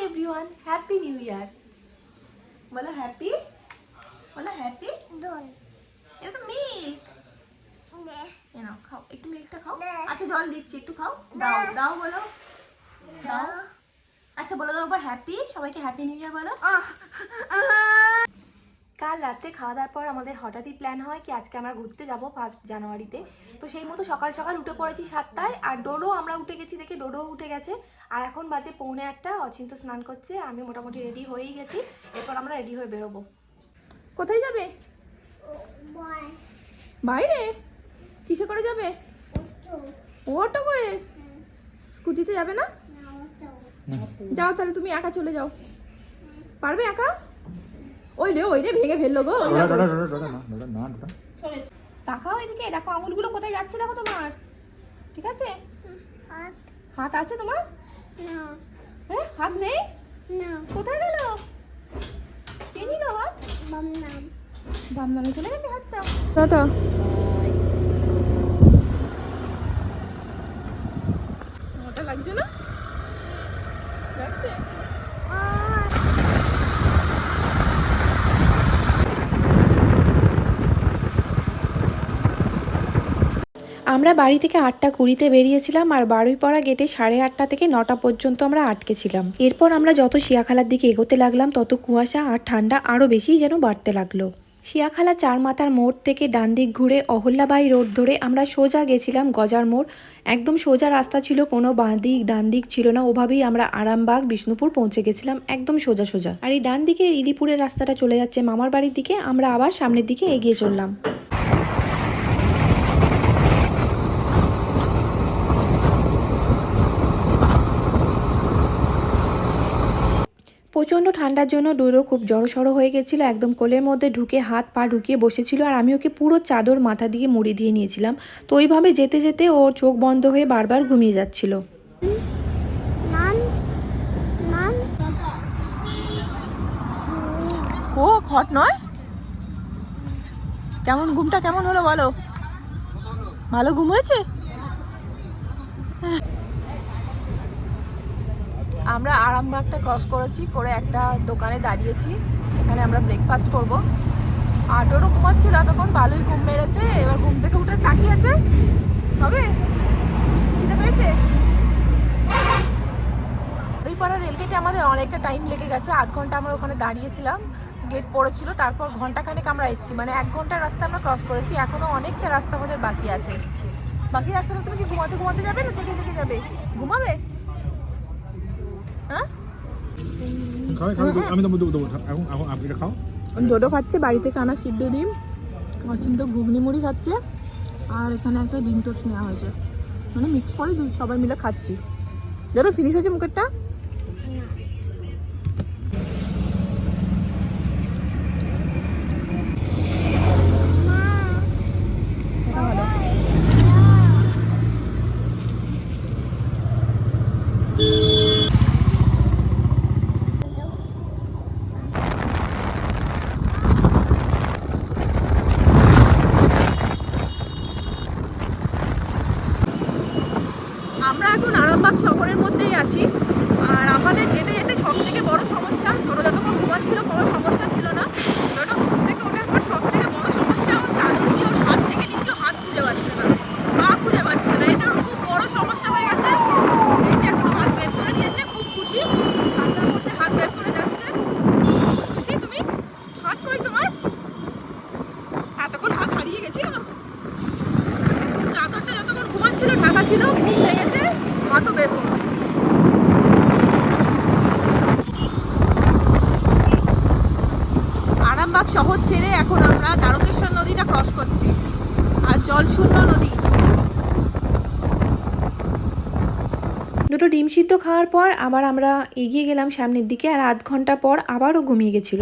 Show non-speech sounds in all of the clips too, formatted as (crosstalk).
Everyone happy new year বলো happy বলো happy দোল এটা তো মিল্ক এ নাও খাও একটু মিল্কটা খাও আচ্ছা জল দিচ্ছি একটু খাও দাও দাও বলো দাও আচ্ছা বলো দাও আবার হ্যাপি সবাইকে হ্যাপি নিউ ইয়ার বলো কাল রাতে খাওয়া দাওয়ার পর আমাদের হঠাৎই প্ল্যান হয় কি আজকে আমরা ঘুরতে যাব ফার্স্ট জানুয়ারিতে। তো সেই মতো সকাল সকাল উঠে পড়েছি সাতটায় আর ডোডো আমরা উঠে গেছি দেখে ডোডো উঠে গেছে। আর এখন বাজে পৌনে একটা অচিন্ত স্নান করছে আমি মোটামুটি রেডি হয়েই গেছি। এরপর আমরা রেডি হয়ে বেরোবো। কোথায় যাবে? বাইরে? কিসে করে যাবে? অটো করে? স্কুটিতে যাবে না? যাও তাহলে তুমি একা চলে যাও। পারবে একা? ওই রে ওই রে ভেঙে ফেলল গো। তাকাও এদিকে দেখো আঙুলগুলো কোথায় যাচ্ছে দেখো তোমার। ঠিক আছে? হাত। হাত আছে তোমার? না। হ্যাঁ হাত নেই? না। কোথায় গেল? কে নিল হাত? বাম নাম বামনামে চলে গেছে হাতটা। টাটা। মোটা লাগছে না? লাগছে? আমরা বাড়ি থেকে আটটা কুড়িতে বেরিয়েছিলাম আর বারুইপাড়া গেটে সাড়ে আটটা থেকে নটা পর্যন্ত আমরা আটকে ছিলাম। এরপর আমরা যত শিয়াখালার দিকে এগোতে লাগলাম, তত কুয়াশা আর ঠান্ডা আরও বেশি যেন বাড়তে লাগল। শিয়াখালা চার মাথার মোড় থেকে ডান দিক ঘুরে অহল্যাবাই রোড ধরে আমরা সোজা গেছিলাম গজার মোড়। একদম সোজা রাস্তা ছিল, কোনো বাঁ দিক ডান দিক ছিল না। ওভাবেই আমরা আরামবাগ, বিষ্ণুপুর পৌঁছে গেছিলাম একদম সোজা সোজা। আর এই ডান দিকে ইলিপুরের রাস্তাটা চলে যাচ্ছে মামার বাড়ির দিকে, আমরা আবার সামনের দিকে এগিয়ে চললাম। প্রচণ্ড ঠান্ডার জন্য ডোরো খুব জড়সড় হয়ে গেছিল একদম কোলের মধ্যে ঢুকে হাত পা ঢুকিয়ে বসেছিল আর আমি ওকে পুরো চাদর মাথা দিয়ে মুড়ি দিয়ে নিয়েছিলাম। তো ওইভাবে যেতে যেতে ওর চোখ বন্ধ হয়ে বারবার ঘুমিয়ে যাচ্ছিল। ও খট নয়? কেমন ঘুমটা কেমন হলো বলো? ভালো ঘুম হয়েছে? আমরা আরামবাগটা ক্রস করেছি, করে একটা দোকানে দাঁড়িয়েছি। এখানে আমরা ব্রেকফাস্ট করব। আটোরও ঘুমাচ্ছিল তখন ভালোই ঘুম মেরেছে। এবার ঘুম থেকে উঠে তাকিয়েছে। হবে খিদে পেয়েছে? পাড়া রেলগেটে আমাদের অনেকটা টাইম লেগে গেছে। আধ ঘণ্টা আমরা ওখানে দাঁড়িয়েছিলাম। গেট পড়েছিল, তারপর ঘন্টাখানেক আমরা এসেছি। মানে এক ঘণ্টার রাস্তা আমরা ক্রস করেছি। এখনও অনেকটা রাস্তা আমাদের বাকি আছে। বাকি রাস্তাটা তুমি কি ঘুমাতে ঘুমাতে যাবে না, জেগে জেগে যাবে? ঘুমাবে? খাচ্ছে বাড়ি থেকে সিদ্ধ ডিম ঘুগনি মুড়ি খাচ্ছে আর এখানে একটা ডিম টোস্ট নেওয়া হয়েছে মানে করে সবাই মিলে খাচ্ছি মুখেরটা এটা ভালো আমরা এখন আরামবাগ শহরের মধ্যেই আছি আর আমাদের যেতে যেতে সব থেকে বড় সমস্যা টোটো যতক্ষণ ঘুমাচ্ছিল কোনো সমস্যা ছিল না। টোটো ঘুম থেকে ওঠার পর সব থেকে বড় সমস্যা আমার চাদর দিয়ে ওর হাত থেকে নিচেও হাত খুঁজে পাচ্ছে না। পা খুঁজে পাচ্ছে না। এটা ওর খুব বড় সমস্যা হয়ে গেছে। এই যে এখন হাত বের করে নিয়েছে। খুব খুশি। ঠান্ডার মধ্যে হাত বের করে যাচ্ছে। খুশি তুমি? হাত কই তোমার? এতক্ষণ হাত হারিয়ে গেছিল? চাদরটা যতক্ষণ ঘুমাচ্ছিল, ঢাকা ছিল, ঘুম ভেঙেছে হাতও বের করবে আরামবাগ শহর ছেড়ে এখন আমরা দ্বারকেশ্বর নদীটা ক্রস করছি। আর জলশূন্য নদী। দুটো ডিম সিদ্ধ খাওয়ার পর আবার আমরা এগিয়ে গেলাম সামনের দিকে আর আধ ঘণ্টা পর আবারও ঘুমিয়ে গেছিল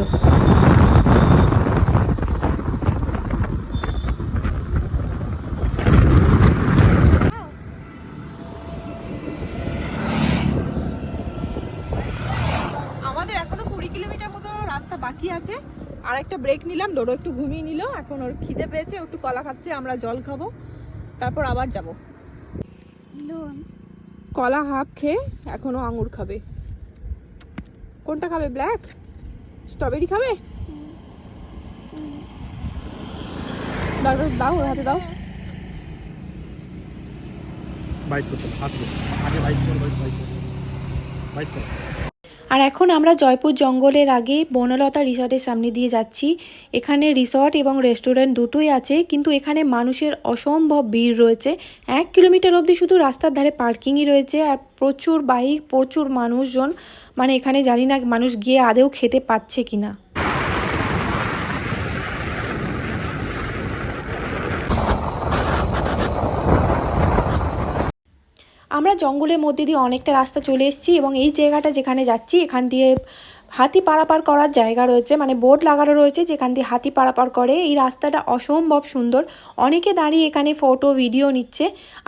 আমাদের এখনও কুড়ি কিলোমিটার মতো রাস্তা বাকি আছে আর একটা ব্রেক নিলাম ডোডো একটু ঘুমিয়ে নিল এখন ওর খিদে পেয়েছে একটু কলা খাচ্ছে আমরা জল খাব তারপর আবার যাব। কলা হাফ খেয়ে এখনও আঙুর খাবে। কোনটা খাবে ব্ল্যাক স্ট্রবেরি খাবে? দাও ওর হাতে দাও। বাইট করতে হাত। আগে বাইট করো বাইট বাইট করো বাইট করো। আর এখন আমরা জয়পুর জঙ্গলের আগে বনলতা রিসর্টের সামনে দিয়ে যাচ্ছি। এখানে রিসর্ট এবং রেস্টুরেন্ট দুটোই আছে, কিন্তু এখানে মানুষের অসম্ভব ভিড় রয়েছে। এক কিলোমিটার অবধি শুধু রাস্তার ধারে পার্কিংই রয়েছে আর প্রচুর বাইক, প্রচুর মানুষজন। মানে এখানে জানি না মানুষ গিয়ে আদেও খেতে পাচ্ছে কিনা। আমরা জঙ্গলের মধ্যে দিয়ে অনেকটা রাস্তা চলে এসেছি এবং এই জায়গাটা যেখানে যাচ্ছি এখান দিয়ে হাতি পারাপার করার জায়গা রয়েছে মানে বোর্ড লাগানো রয়েছে যেখান দিয়ে হাতি পারাপার করে। এই রাস্তাটা অসম্ভব সুন্দর। অনেকে দাঁড়িয়ে এখানে ফটো ভিডিও নিচ্ছে।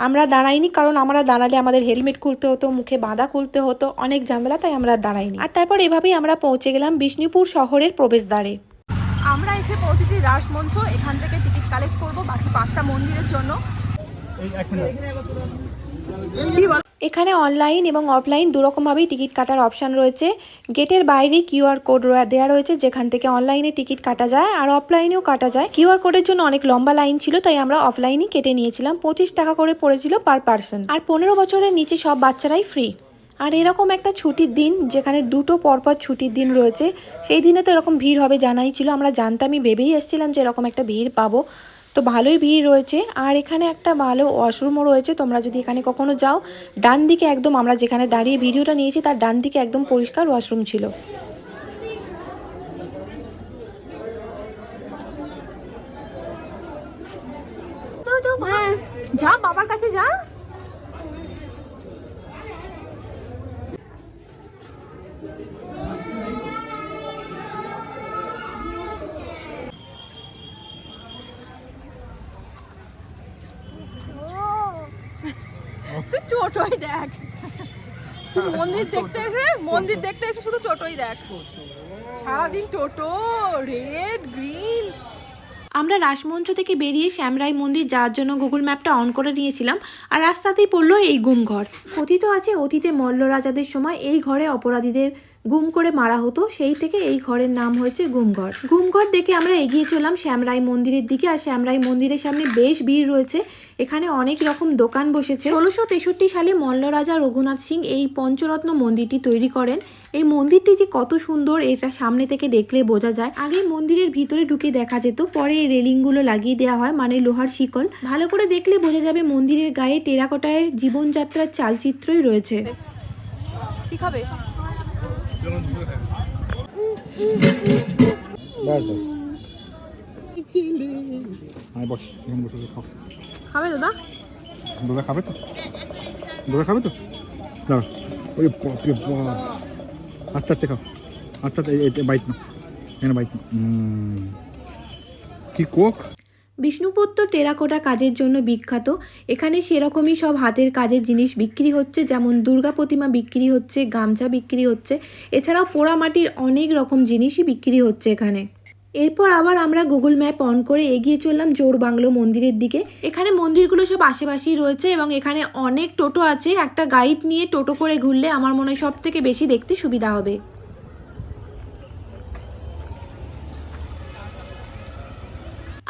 আমরা দাঁড়াইনি কারণ আমরা দাঁড়ালে আমাদের হেলমেট খুলতে হতো মুখে বাঁধা খুলতে হতো অনেক ঝামেলা তাই আমরা দাঁড়াইনি। আর তারপর এভাবেই আমরা পৌঁছে গেলাম বিষ্ণুপুর শহরের প্রবেশদ্বারে। আমরা এসে পৌঁছেছি রাসমঞ্চ এখান থেকে টিকিট কালেক্ট করব বাকি পাঁচটা মন্দিরের জন্য। এখানে অনলাইন এবং অফলাইন দুরকমভাবেই টিকিট কাটার অপশান রয়েছে। গেটের বাইরে কিউআর কোড দেওয়া রয়েছে, যেখান থেকে অনলাইনে টিকিট কাটা যায় আর অফলাইনেও কাটা যায়। কিউআর কোডের জন্য অনেক লম্বা লাইন ছিল, তাই আমরা অফলাইনই কেটে নিয়েছিলাম। পঁচিশ টাকা করে পড়েছিল পার পার্সন। আর পনেরো বছরের নিচে সব বাচ্চারাই ফ্রি। আর এরকম একটা ছুটির দিন, যেখানে দুটো পরপর ছুটির দিন রয়েছে, সেই দিনে তো এরকম ভিড় হবে জানাই ছিল। আমরা জানতামই, ভেবেই এসেছিলাম যে এরকম একটা ভিড় পাবো। তো ভালোই ভিড় রয়েছে। আর এখানে একটা ভালো ওয়াশরুমও রয়েছে। তোমরা যদি এখানে কখনো যাও, ডান দিকে একদম আমরা যেখানে দাঁড়িয়ে ভিডিওটা নিয়েছি, তার ডান দিকে একদম পরিষ্কার ওয়াশরুম ছিল। যা, বাবার কাছে যা। টোটোই দেখ। শুধু মন্দির দেখতে এসে মন্দির দেখতে এসে শুধু টোটোই দেখ। সারাদিন টোটো রেড গ্রিন। আমরা রাসমঞ্চ থেকে বেরিয়ে শ্যামরাই মন্দির যাওয়ার জন্য গুগল ম্যাপটা অন করে নিয়েছিলাম আর রাস্তাতেই পড়ল এই গুম ঘর। কথিত আছে অতীতে মল্ল রাজাদের সময় এই ঘরে অপরাধীদের গুম করে মারা হতো। সেই থেকে এই ঘরের নাম হয়েছে গুমঘর গুমঘর দেখে আমরা এগিয়ে চললাম শ্যামরাই মন্দিরের দিকে আর শ্যামরাই মন্দিরের সামনে বেশ ভিড় রয়েছে। এখানে অনেক রকম দোকান বসেছে। ষোলোশো তেষট্টি সালে মল্ল রাজা রঘুনাথ সিং এই পঞ্চরত্ন মন্দিরটি তৈরি করেন। এই মন্দিরটি যে কত সুন্দর এটা সামনে থেকে দেখলে বোঝা যায়। আগে মন্দিরের ভিতরে ঢুকে দেখা যেত পরে এই রেলিংগুলো লাগিয়ে দেওয়া হয় মানে লোহার শিকল। ভালো করে দেখলে বোঝা যাবে মন্দিরের গায়ে টেরাকোটায় জীবনযাত্রার চালচিত্রই রয়েছে। কি খাবে? আমি বস এখানে বসে বসে খাও। খাবে দাদা? দোলা খাবে তো? দোলা খাবে তো? দাও আস্তে আস্তে খাও। এই বাইট না এখানে বাইট না কি কোক? বিষ্ণুপুর তো টেরাকোটা কাজের জন্য বিখ্যাত। এখানে সেরকমই সব হাতের কাজের জিনিস বিক্রি হচ্ছে যেমন দুর্গা প্রতিমা বিক্রি হচ্ছে গামছা বিক্রি হচ্ছে। এছাড়াও পোড়ামাটির অনেক রকম জিনিসই বিক্রি হচ্ছে এখানে। এরপর আবার আমরা গুগল ম্যাপ অন করে এগিয়ে চললাম জোর বাংলো মন্দিরের দিকে। এখানে মন্দিরগুলো সব আশেপাশেই রয়েছে এবং এখানে অনেক টোটো আছে। একটা গাইড নিয়ে টোটো করে ঘুরলে আমার মনে হয় সব থেকে বেশি দেখতে সুবিধা হবে।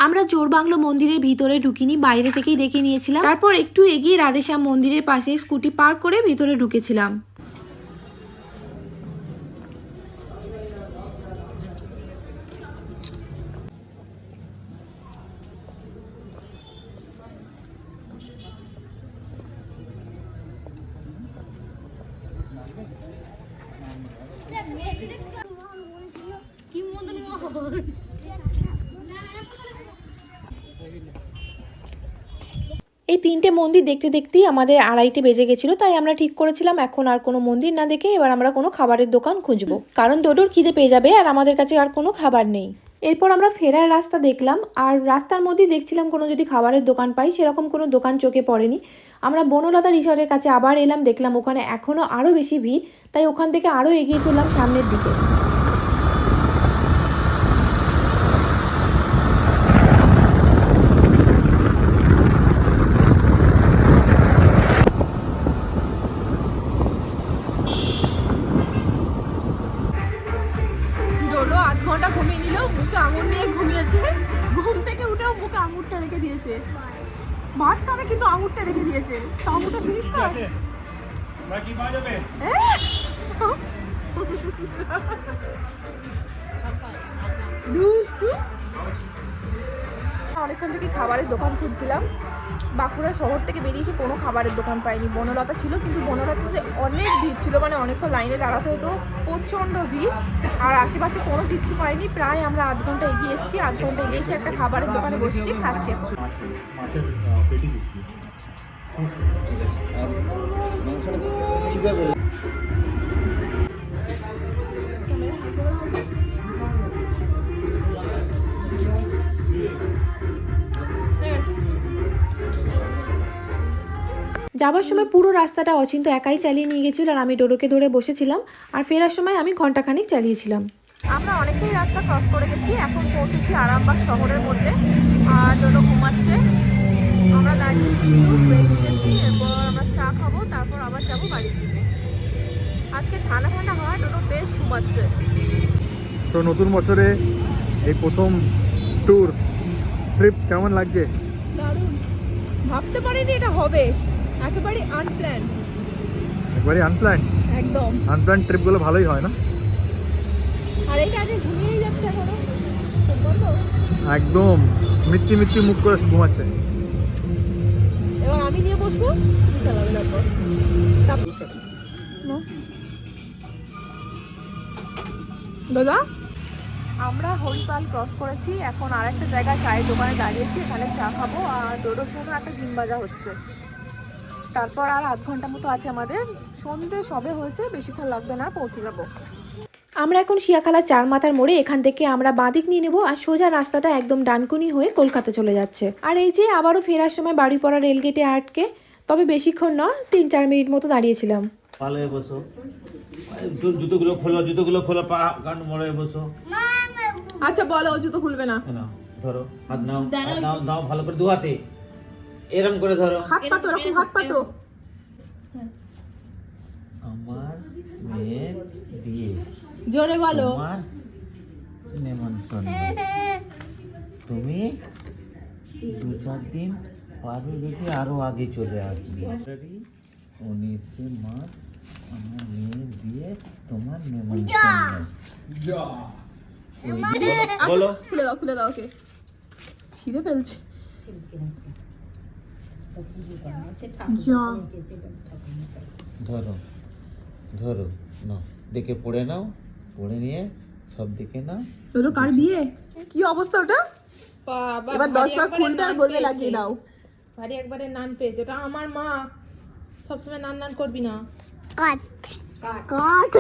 আমরা জোরবাংলো মন্দিরের ভিতরে ঢুকিনি, বাইরে থেকেই দেখে নিয়েছিলাম। তারপর একটু এগিয়ে রাধেশ্যাম মন্দিরের পাশে স্কুটি পার্ক করে ভিতরে ঢুকেছিলাম। এই তিনটে মন্দির দেখতে দেখতেই আমাদের আড়াইটে বেজে গেছিল, তাই আমরা ঠিক করেছিলাম এখন আর কোনো মন্দির না দেখে এবার আমরা কোনো খাবারের দোকান খুঁজবো। কারণ ডোডোর খিদে পেয়ে যাবে আর আমাদের কাছে আর কোনো খাবার নেই। এরপর আমরা ফেরার রাস্তা দেখলাম, আর রাস্তার মধ্যেই দেখছিলাম কোনো যদি খাবারের দোকান পাই, সেরকম কোনো দোকান চোখে পড়েনি। আমরা বনলতা রিসর্টের কাছে আবার এলাম, দেখলাম ওখানে এখনও আরও বেশি ভিড়, তাই ওখান থেকে আরও এগিয়ে চললাম সামনের দিকে। ঘুম মুখে আঙুরটা রেখে দিয়েছে। ভাত খাবে কিন্তু আঙুরটা রেখে দিয়েছে। তো আঙুরটা ফিনিশ কর। বাকি পাওয়া যাবে? (laughs) দুষ্টু। অনেকক্ষণ থেকে খাবারের দোকান খুঁজছিলাম। বাঁকুড়া শহর থেকে বেরিয়েছে, কোনো খাবারের দোকান পাইনি। বনলতা ছিল, কিন্তু বনলতাতে অনেক ভিড় ছিল মানে অনেকক্ষণ লাইনে দাঁড়াতে হতো। প্রচণ্ড ভিড়, আর আশেপাশে কোনো কিচ্ছু পাইনি। প্রায় আমরা আধ ঘণ্টা এগিয়ে এসেছি, আধ ঘণ্টা এগিয়ে এসে একটা খাবারের দোকানে বসছি, খাচ্ছি। এখন যাবার সময় পুরো রাস্তাটা অচিন্ত একাই চালিয়ে নিয়ে গেছিল আর আমি ডোডোকে ধরে বসেছিলাম। আর ফেরার সময় আমি ঘন্টাখানিক চালিয়েছিলাম। আমরা অনেকটাই রাস্তা ক্রস করে গেছি এখন পৌঁছেছি আরামবাগ শহরের মধ্যে। আর ডোডো ঘুমাচ্ছে। আমরা দাঁড়িয়েছি একটু ব্রেক নিয়েছি এরপর আমরা চা খাব তারপর আবার যাব বাড়ির দিকে। আজকে ঠান্ডা ঠান্ডা হয় ডোডো বেশ ঘুমাচ্ছে। তো নতুন বছরে এই প্রথম ট্যুর ট্রিপ কেমন লাগছে? দারুণ। ভাবতে পারিনি এটা হবে। একেবারে আনপ্ল্যান একবারে আনপ্ল্যান একদম। আনপ্ল্যান ট্রিপগুলো ভালোই হয় না? আর এটা আগে ঘুমিয়েই যাচ্ছে এখনও। একদম। মিত্তি মিত্তি মুখ করে ঘুমাচ্ছে। এবার আমি নিয়ে বসবো তুমি চালাবে তারপর দাদা? আমরা হরিপাল ক্রস করেছি এখন আর একটা জায়গায় চায়ের দোকানে দাঁড়িয়েছি এখানে চা খাব আর ডোডোর জন্য একটা ডিম ভাজা হচ্ছে। তারপর আর আধ ঘণ্টা মতো আছে আমাদের। সন্ধে সবে হয়েছে বেশিক্ষণ লাগবে না পৌঁছে যাব। আমরা এখন শিয়াখালা চার মাথার মোড়ে এখান থেকে আমরা বাঁদিক নিয়ে নেব আর সোজা রাস্তাটা একদম ডানকুনি হয়ে কলকাতা চলে যাচ্ছে। আর এই যে আবারও ফেরার সময় বাড়িপড়া রেলগেটে আটকে তবে বেশিক্ষণ না তিন চার মিনিট মতো দাঁড়িয়েছিলাম। বসো। জুতোগুলো খোলো জুতোগুলো খোলো পা কান মোড়ে বসো। আচ্ছা বলো জুতো খুলবে না। ধরো হাত নাও হাত নাও নাও ভালো করে দু হাতে। এরম করে ধরো। হাত পাতো এরকম হাত পাতো আমার মেয়ের বিয়ে। জোরে বলো। তোমার নেমন্তন্ন। তুমি দু চার দিন পারবে দেখে আরও আগে চলে আসবে। উনিশে মার্চ আমার মেয়ের বিয়ে তোমার নেমন্তন্ন। বলো- বলো। খুলে দাও খুলে দাও ওকে। ছিঁড়ে ফেলছে। ধরো ধরো নাও দেখে পড়ে নাও পড়ে নিয়ে সব দিকে নাও। তোর কার বিয়ে? কি অবস্থা ওটা? এবার দশ বার খুলবে আর বলবে লাগিয়ে দাও। ভারী একবারে নান পেয়েছে। ওটা আমার মা। সবসময় নান নান করবি না। কাট।